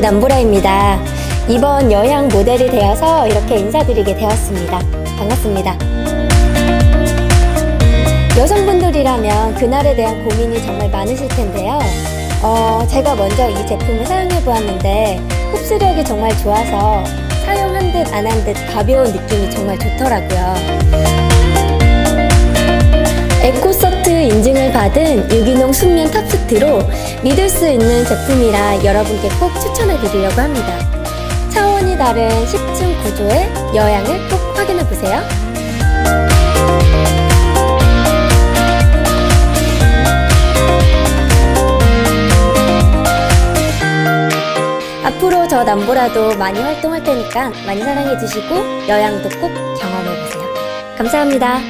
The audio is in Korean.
남보라입니다. 이번 여행 모델이 되어서 이렇게 인사드리게 되었습니다. 반갑습니다. 여성분들이라면 그날에 대한 고민이 정말 많으실 텐데요. 어, 제가 먼저 이 제품을 사용해 보았는데 흡수력이 정말 좋아서 사용한 듯 안 한 듯 가벼운 느낌이 정말 좋더라고요. 받은 유기농 순면 탑스트로 믿을 수 있는 제품이라 여러분께 꼭 추천해 드리려고 합니다. 차원이 다른 10층 구조의 여양을 꼭 확인해 보세요. 앞으로 저 남보라도 많이 활동할 테니까 많이 사랑해 주시고 여양도 꼭 경험해 보세요. 감사합니다.